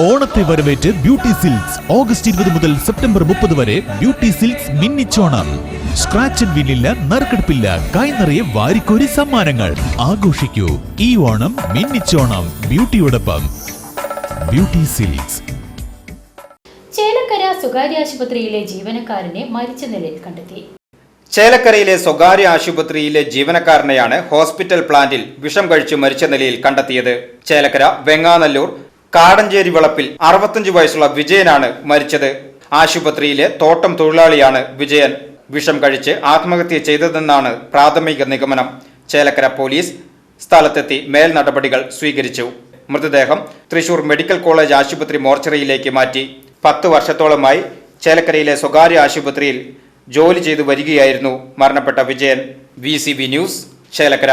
ഓണത്തെ വരവേറ്റ് beauty silks. August ഇരുപത് മുതൽ സെപ്റ്റംബർ മുപ്പത് വരെ ബ്യൂട്ടി സിൽക്സ് മിന്നിച്ചോണം. സ്ക്രാച്ച് ആൻഡ് വിന്നില്ല നറുക്കെടുപ്പില്ല. കൈനിറയെ വാരിക്കോരി സമ്മാനങ്ങൾ. ആഘോഷിക്കൂ. ഈ ഓണം മിന്നിച്ചോണം. ബ്യൂട്ടിയോടൊപ്പം. Beauty silks. ചേലക്കര സ്വകാര്യ ആശുപത്രിയിലെ ജീവനക്കാരനെ മരിച്ച നിലയിൽ കണ്ടെത്തി. ചേലക്കരയിലെ സ്വകാര്യ ആശുപത്രിയിലെ ജീവനക്കാരനെയാണ് ഹോസ്പിറ്റൽ പ്ലാന്റിൽ വിഷം കഴിച്ചു മരിച്ച നിലയിൽ കണ്ടെത്തിയത്. ചേലക്കര വെങ്ങാനല്ലൂർ കാടഞ്ചേരി വളപ്പിൽ അറുപത്തഞ്ച് വയസ്സുള്ള വിജയനാണ് മരിച്ചത്. ആശുപത്രിയിലെ തോട്ടം തൊഴിലാളിയാണ് വിജയൻ. വിഷം കഴിച്ച് ആത്മഹത്യ ചെയ്തതെന്നാണ് പ്രാഥമിക നിഗമനം. ചേലക്കര പോലീസ് സ്ഥലത്തെത്തി മേൽ നടപടികൾ സ്വീകരിച്ചു. മൃതദേഹം തൃശൂർ മെഡിക്കൽ കോളേജ് ആശുപത്രി മോർച്ചറിയിലേക്ക് മാറ്റി. പത്ത് വർഷത്തോളമായി ചേലക്കരയിലെ സ്വകാര്യ ആശുപത്രിയിൽ ജോലി ചെയ്തു വരികയായിരുന്നു മരണപ്പെട്ട വിജയൻ. V news Chelakkara.